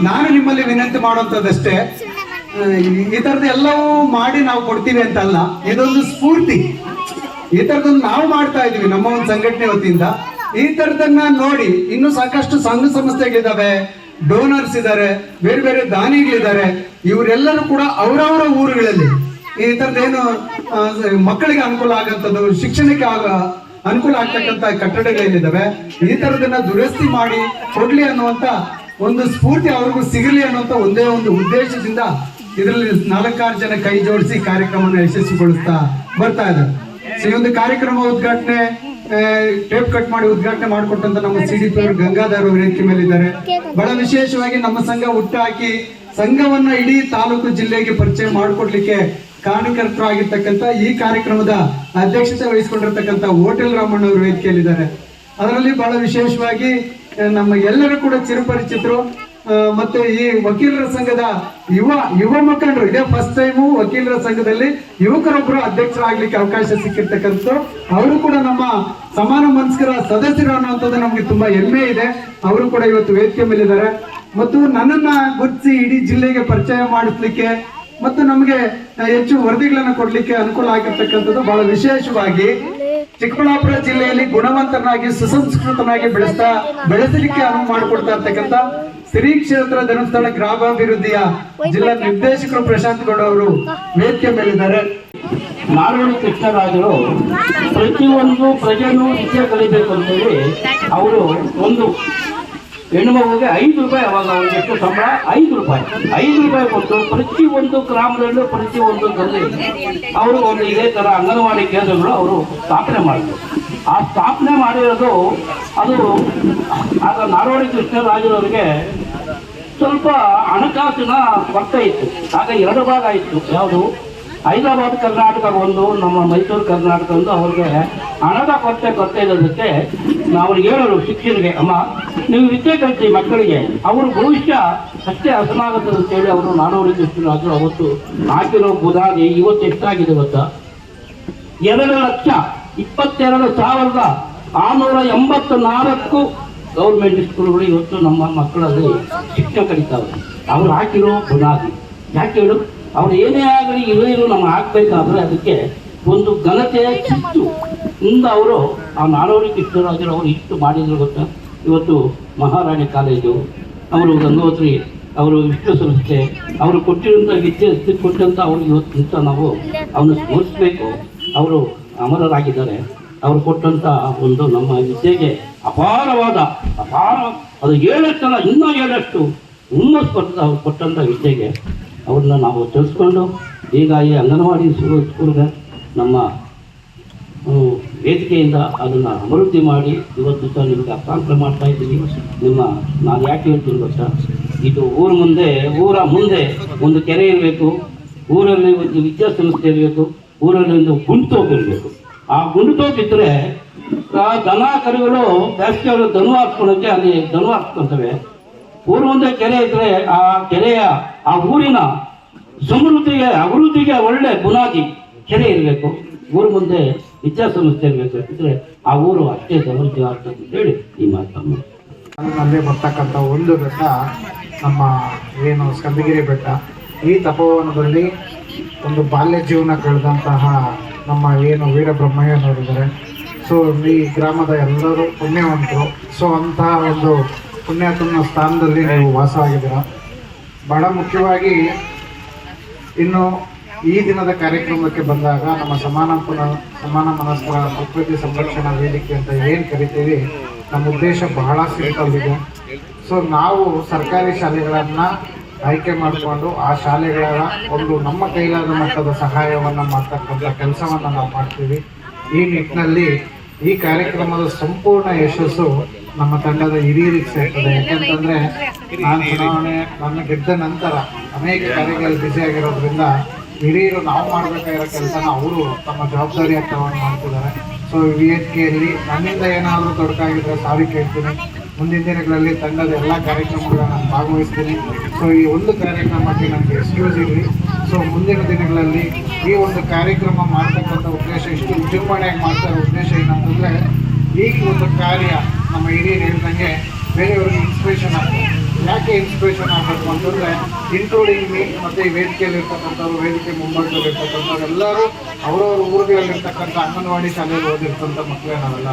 ನಾನು ನಿಮ್ಮಲ್ಲಿ ವಿನಂತಿ ಮಾಡುವಂಥದ್ದಷ್ಟೇ ಈ- ಥರದ್ದು ಎಲ್ಲವೂ ಮಾಡಿ ನಾವು ಕೊಡ್ತೀವಿ ಅಂತಲ್ಲ, ಇದೊಂದು ಸ್ಫೂರ್ತಿ. ಈ ಥರದೊಂದು ನಾವು ಮಾಡ್ತಾ ಇದೀವಿ ನಮ್ಮ ಒಂದು ಸಂಘಟನೆ ವತಿಯಿಂದ. ಈ ಥರದನ್ನ ನೋಡಿ, ಇನ್ನೂ ಸಾಕಷ್ಟು ಸಂಘ ಸಂಸ್ಥೆಗಳಿದಾವೆ ಡೋನರ್ಸ್ ಇದ್ದಾರೆ, ಬೇರೆ ಬೇರೆ ದಾನಿಗಳಿದ್ದಾರೆ, ಇವರೆಲ್ಲರೂ ಕೂಡ ಅವರವರ ಊರುಗಳಲ್ಲಿ ಈ ಥರದ್ದೇನು ಮಕ್ಕಳಿಗೆ ಅನುಕೂಲ ಆಗಂಥದ್ದು, ಶಿಕ್ಷಣಕ್ಕೆ ಆಗ ಅನುಕೂಲ ಆಗ್ತಕ್ಕಂಥ ಕಟ್ಟಡಗಳೇನಿದಾವೆ ಈ ಥರದನ್ನ ದುರಸ್ತಿ ಮಾಡಿ ಕೊಡ್ಲಿ ಅನ್ನುವಂತ ಒಂದು ಸ್ಫೂರ್ತಿ ಅವ್ರಿಗೂ ಸಿಗಲಿ ಅನ್ನುವಂತ ಒಂದೇ ಒಂದು ಉದ್ದೇಶದಿಂದ ಇದರಲ್ಲಿ ನಾಲ್ಕಾರು ಜನ ಕೈ ಜೋಡಿಸಿ ಕಾರ್ಯಕ್ರಮವನ್ನು ಯಶಸ್ವಿಗೊಳಿಸ್ತಾ ಬರ್ತಾ ಇದ್ದಾರೆ. ಸೊ ಈ ಒಂದು ಕಾರ್ಯಕ್ರಮ ಉದ್ಘಾಟನೆ ಟೇಪ್ ಕಟ್ ಮಾಡಿ ಉದ್ಘಾಟನೆ ಮಾಡಿಕೊಟ್ಟಂತ ನಮ್ಮ ಸಿ ಡಿ ಪಿ ಗಂಗಾಧರ್ ಅವರು ವೇದಿಕೆ ಮೇಲೆ ಇದ್ದಾರೆ ಬಹಳ ವಿಶೇಷವಾಗಿ ನಮ್ಮ ಸಂಘ ಹುಟ್ಟಾಕಿ ಸಂಘವನ್ನ ಇಡೀ ತಾಲೂಕು ಜಿಲ್ಲೆಗೆ ಪರಿಚಯ ಮಾಡಿಕೊಡ್ಲಿಕ್ಕೆ ಕಾರಣಕರ್ತರಾಗಿರ್ತಕ್ಕಂಥ ಈ ಕಾರ್ಯಕ್ರಮದ ಅಧ್ಯಕ್ಷತೆ ವಹಿಸಿಕೊಂಡಿರ್ತಕ್ಕಂಥ ಹೋಟೆಲ್ ರಾಮಣ್ಣ ಅವರು ವೇದಿಕೆಯಲ್ಲಿದ್ದಾರೆ ಅದರಲ್ಲಿ ಬಹಳ ವಿಶೇಷವಾಗಿ ನಮ್ಮ ಎಲ್ಲರೂ ಕೂಡ ಚಿರಪರಿಚಿತರು ಮತ್ತು ಈ ವಕೀಲರ ಸಂಘದ ಯುವ ಯುವ ಮುಖಂಡರು, ಇದೇ ಫಸ್ಟ್ ಟೈಮು ವಕೀಲರ ಸಂಘದಲ್ಲಿ ಯುವಕರೊಬ್ಬರು ಅಧ್ಯಕ್ಷರಾಗ್ಲಿಕ್ಕೆ ಅವಕಾಶ ಸಿಕ್ಕಿರ್ತಕ್ಕಂಥದ್ದು. ಅವರು ಕೂಡ ನಮ್ಮ ಸಮಾನ ಮನಸ್ಕರ ಸದಸ್ಯರು ಅನ್ನುವಂಥದ್ದು ನಮಗೆ ತುಂಬಾ ಹೆಮ್ಮೆ ಇದೆ. ಅವರು ಕೂಡ ಇವತ್ತು ವೇದಿಕೆ ಮೇಲಿದ್ದಾರೆ. ಮತ್ತು ನನ್ನನ್ನ ಗುರುತಿಸಿ ಇಡೀ ಜಿಲ್ಲೆಗೆ ಪರಿಚಯ ಮಾಡಿಸ್ಲಿಕ್ಕೆ ಮತ್ತು ನಮಗೆ ಹೆಚ್ಚು ವರದಿಗಳನ್ನು ಕೊಡಲಿಕ್ಕೆ ಅನುಕೂಲ ಆಗಿರ್ತಕ್ಕಂಥದ್ದು ಬಹಳ ವಿಶೇಷವಾಗಿ ಚಿಕ್ಕಬಳ್ಳಾಪುರ ಜಿಲ್ಲೆಯಲ್ಲಿ ಗುಣವಂತನಾಗಿ, ಸುಸಂಸ್ಕೃತನಾಗಿ ಬೆಳೆಸ್ತಾ, ಬೆಳೆಸಲಿಕ್ಕೆ ಅನುವು ಮಾಡಿಕೊಡ್ತಾ ಇರ್ತಕ್ಕಂಥ ಶ್ರೀ ಕ್ಷೇತ್ರ ಧರ್ಮಸ್ಥಳ ಗ್ರಾಮಾಭಿವೃದ್ಧಿಯ ಜಿಲ್ಲಾ ನಿರ್ದೇಶಕರು ಪ್ರಶಾಂತ್ ಗೌಡ ಅವರು ವೇದಿಕೆ ಮೇಲಿದ್ದಾರೆ. ನಾರಾಯಣ ಕೃಷ್ಣರಾಜರು ಪ್ರತಿಯೊಂದು ಪ್ರಜೆಯೂ ನಿತ್ಯ ಕಲಿಬೇಕು ಅಂತೇಳಿ ಅವರು ಒಂದು ಹೆಣ್ಣು ಮಗುಗೆ ಐದು ರೂಪಾಯಿ ಅವಾಗ ಅವ್ರಿಗೆ ಎಷ್ಟು ಸಂಬಳ, ಐದು ರೂಪಾಯಿ. ಐದು ರೂಪಾಯಿ ಕೊಟ್ಟು ಪ್ರತಿಯೊಂದು ಗ್ರಾಮದಲ್ಲೂ ಒಂದು ಗಲ್ಲಿ ಅವರು ಒಂದು ಇದೇ ಥರ ಅಂಗನವಾಡಿ ಕೇಂದ್ರಗಳು ಅವರು ಸ್ಥಾಪನೆ ಮಾಡಿದ್ರು. ಆ ಸ್ಥಾಪನೆ ಮಾಡಿರೋದು ಅದು ಆಗ ನಾರವಾಡಿ ಕೃಷ್ಣರಾಜರವರಿಗೆ ಸ್ವಲ್ಪ ಹಣಕಾಸಿನ ಕೊರತೆ ಇತ್ತು. ಆಗ ಎರಡು ಭಾಗ ಇತ್ತು ಯಾವುದು? ಹೈದರಾಬಾದ್ ಕರ್ನಾಟಕ ಒಂದು, ನಮ್ಮ ಮೈಸೂರು ಕರ್ನಾಟಕ ಒಂದು, ಅವ್ರಿಗೆ ಹಣದ ಕೊರತೆ ಕೊರತೆ ಇರೋದಕ್ಕೆ ನಾವು ಅವ್ರಿಗೆ ಹೇಳೋರು ಶಿಕ್ಷಣಿಗೆ ಅಮ್ಮ, ನೀವು ವಿದ್ಯೆ ಕಲಿಸಿ ಮಕ್ಕಳಿಗೆ, ಅವ್ರ ಭವಿಷ್ಯ ಅಷ್ಟೇ ಹಸನಾಗುತ್ತದೆ ಅಂತೇಳಿ ಅವರು ನಾನೂರು ಕೃಷ್ಣರಾಜರು ಅವತ್ತು ಹಾಕಿರೋ ಬುದಾಗಿ ಇವತ್ತು ಎಷ್ಟಾಗಿದೆ ಗೊತ್ತಾ? ಎರಡು ಲಕ್ಷ ಇಪ್ಪತ್ತೆರಡು ಸಾವಿರದ ಆರುನೂರ ಎಂಬತ್ತ ನಾಲ್ಕು ಗೌರ್ಮೆಂಟ್ ಸ್ಕೂಲ್ಗಳು ಇವತ್ತು ನಮ್ಮ ಮಕ್ಕಳಲ್ಲಿ ಶಿಕ್ಷಣ ಕಲಿತಾವೆ ಅವ್ರು ಹಾಕಿರೋ ಬುನಾದಿ ಯಾಕೆ ಹೇಳು? ಅವ್ರು ಏನೇ ಆಗಲಿ ಇರೋ ನಾವು ಹಾಕ್ಬೇಕಾದ್ರೆ ಅದಕ್ಕೆ ಒಂದು ಘನತೆ ಚಿತ್ತು ಇಂದ ಅವರು, ಆ ನಾಡೋರಿ ಕೃಷ್ಣರಾಜರು ಅವರು ಇಷ್ಟು ಮಾಡಿದ್ರು ಗೊತ್ತಾ? ಇವತ್ತು ಮಹಾರಾಣಿ ಕಾಲೇಜು, ಅವರು ಗಂಗೋತ್ರಿ, ಅವರು ವಿಶ್ವ ಸಂಸ್ಥೆ ಅವರು ಕೊಟ್ಟಿರುವಂಥ ವಿದ್ಯೆ ಕೊಟ್ಟಂಥ ಅವ್ರಿಗೆ ಇವತ್ತು ನಾವು ಅವನು ಸ್ಮರಿಸಬೇಕು ಅವರು ಅಮರರಾಗಿದ್ದಾರೆ. ಅವರು ಕೊಟ್ಟಂಥ ಒಂದು ನಮ್ಮ ವಿದ್ಯೆಗೆ ಅಪಾರವಾದ, ಅಪಾರ, ಅದು ಏಳಷ್ಟಲ್ಲ, ಇನ್ನೂ ಏಳಷ್ಟು ಉನ್ನತ ಕೊಟ್ಟಂಥ ವಿದ್ಯೆಗೆ ಅವ್ರನ್ನ ನಾವು ತಿಳಿಸ್ಕೊಂಡು ಈಗ ಈ ಅಂಗನವಾಡಿ ಸ್ಕೂಲ್ಗ ನಮ್ಮ ವೇದಿಕೆಯಿಂದ ಅದನ್ನು ಅಭಿವೃದ್ಧಿ ಮಾಡಿ ಇವತ್ತು ಸಹ ನಿಮಗೆ ಹಸ್ತಾಂತರ ಮಾಡ್ತಾ ಇದ್ದೀನಿ. ನಿಮ್ಮ, ನಾನು ಯಾಕೆ ಹೇಳ್ತೀನಿ ಗೊತ್ತಾ? ಇದು ಊರ ಮುಂದೆ ಊರ ಮುಂದೆ ಒಂದು ಕೆರೆ ಇರಬೇಕು. ಊರಲ್ಲಿ ಒಂದು ವಿದ್ಯಾಸಂಸ್ಥೆ ಇರಬೇಕು. ಊರಲ್ಲಿ ಒಂದು ಗುಂಟೋಪ್ ಇರಬೇಕು. ಆ ಗುಂಟೋಪ್ ಇದ್ದರೆ ಆ ದನ, ಕರುಗಳು ಬೇಸಿಗೆಗಳು ದನು ಹಾಕ್ಕೊಳ್ಳೋಕ್ಕೆ ಅಲ್ಲಿ ದನು ಹಾಕ್ಕೊಳ್ತವೆ ಊರ ಮುಂದೆ ಕೆರೆ ಇದ್ರೆ ಆ ಕೆರೆಯ, ಆ ಊರಿನ ಸಮೃದ್ಧಿಗೆ, ಅಭಿವೃದ್ಧಿಗೆ ಒಳ್ಳೆ ಬುನಾದಿ ಕೆರೆ ಇರಬೇಕು. ಊರು ಮುಂದೆ ವಿದ್ಯಾಸಂಸ್ಥೆ ಇರಬೇಕು ಇದ್ರೆ ಆ ಊರು ಅಷ್ಟೇ ಸಮೃದ್ಧಿ ಆಗ್ತದೆ ಅಂತೇಳಿ ಈ ಮಾತನ್ನು. ಅಲ್ಲಿ ಬರ್ತಕ್ಕಂಥ ಒಂದು ಬೆಟ್ಟ, ನಮ್ಮ ಏನು ಸ್ಕಂದಗಿರಿ ಬೆಟ್ಟ, ಈ ತಪೋವನದಲ್ಲಿ ಒಂದು ಬಾಲ್ಯ ಜೀವನ ಕಳೆದಂತಹ ನಮ್ಮ ಏನು ವೀರಬ್ರಹ್ಮಯ್ಯನವರಿದ್ದಾರೆ ಸೊ ಈ ಗ್ರಾಮದ ಎಲ್ಲರೂ ಪುಣ್ಯವಂತರು. ಸೊ ಅಂತಹ ಒಂದು ಪುಣ್ಯಾತ್ಮನ ಸ್ಥಾನದಲ್ಲಿ ನೀವು ವಾಸವಾಗಿದ್ದೀರಾ? ಬಹಳ ಮುಖ್ಯವಾಗಿ ಇನ್ನು ಈ ದಿನದ ಕಾರ್ಯಕ್ರಮಕ್ಕೆ ಬಂದಾಗ ನಮ್ಮ ಸಮಾನ ಪುನ- ಸಮಾನ ಮನಸ್ಕರ ಪ್ರಕೃತಿ ಸಂರಕ್ಷಣಾ ವೇದಿಕೆ ಅಂತ ಏನು ಕರಿತೀವಿ, ನಮ್ಮ ಉದ್ದೇಶ ಬಹಳ ಸಿಂಪಲ್ಲಿದೆ ಸೊ ನಾವು ಸರ್ಕಾರಿ ಶಾಲೆಗಳನ್ನು ಆಯ್ಕೆ ಮಾಡಿಕೊಂಡು ಆ ಶಾಲೆಗಳ ಒಂದು ನಮ್ಮ ಕೈಲಾದ ಮಟ್ಟದ ಸಹಾಯವನ್ನು ಮಾಡ್ತಕ್ಕಂಥ ಕೆಲಸವನ್ನು ನಾವು ಮಾಡ್ತೀವಿ. ಈ ನಿಟ್ಟಿನಲ್ಲಿ ಈ ಕಾರ್ಯಕ್ರಮದ ಸಂಪೂರ್ಣ ಯಶಸ್ಸು ನಮ್ಮ ತಂಡದ ಹಿರಿಯರಿಗೆ ಸೇರ್ತದೆ ಯಾಕಂತಂದ್ರೆ ನಾನು ಚುನಾವಣೆ ನನ್ನ ಗೆದ್ದ ನಂತರ ಅನೇಕ ಕಾರ್ಯಗಳು ಬ್ಯುಸಿ ಆಗಿರೋದ್ರಿಂದ ಹಿರಿಯರು ನಾವು ಮಾಡಬೇಕಾಗಿರೋ ಕೆಲಸನ ಅವರು ತಮ್ಮ ಜವಾಬ್ದಾರಿಯಾಗಿ ತಗೊಂಡು ಮಾಡ್ತಿದ್ದಾರೆ. ಸೊ ವಿ ಎಚ್ ಕೆಯಲ್ಲಿ ನನ್ನಿಂದ ಏನಾದರೂ ತೊಡಕಾಗಿದ್ರೆ ಸಾರಿ ಕೇಳ್ತೀನಿ. ಮುಂದಿನ ದಿನಗಳಲ್ಲಿ ತಂಡದ ಎಲ್ಲ ಕಾರ್ಯಕ್ರಮಗಳ ನಾನು ಭಾಗವಹಿಸ್ತೀನಿ. ಸೊ ಈ ಒಂದು ಕಾರ್ಯಕ್ರಮಕ್ಕೆ ನನಗೆ ಎಕ್ಸ್ಕ್ಯೂಸ್ ಇರಲಿ. ಸೊ ಮುಂದಿನ ದಿನಗಳಲ್ಲಿ ಈ ಒಂದು ಕಾರ್ಯಕ್ರಮ ಮಾಡ್ತಕ್ಕಂಥ ಉದ್ದೇಶ ಇಷ್ಟು ವಿಜೃಂಭಣೆಯಾಗಿ ಮಾಡ್ತಾ ಇರೋ ಉದ್ದೇಶ ಏನಂತಂದರೆ ಈ ಒಂದು ಕಾರ್ಯ ನಮ್ಮ ಇಡೀ ಹೇಳ್ದಂಗೆ ಬೇರೆಯವ್ರಿಗೆ ಇನ್ಸ್ಪಿರೇಷನ್ ಆಗ್ತದೆ ಯಾಕೆ ಇನ್ಸ್ಪಿರೇಷನ್ ಆಗಬೇಕು ಅಂತಂದರೆ ಇನ್ಕ್ಲೂಡಿಂಗ್ ಮೀ ಮತ್ತು ಈ ವೇದಿಕೆಯಲ್ಲಿ ಇರ್ತಕ್ಕಂಥವ್ರು ವೇದಿಕೆ ಮುಂಭಾಗದಲ್ಲಿ ಇರ್ತಕ್ಕಂಥವ್ರು ಎಲ್ಲರೂ ಅವರವ್ರ ಊರುಗಳಲ್ಲಿರ್ತಕ್ಕಂಥ ಅಂಗನವಾಡಿ ಶಾಲೆಯಲ್ಲಿ ಓದಿರ್ತಂಥ ಮಕ್ಕಳೇ ನಾವೆಲ್ಲ.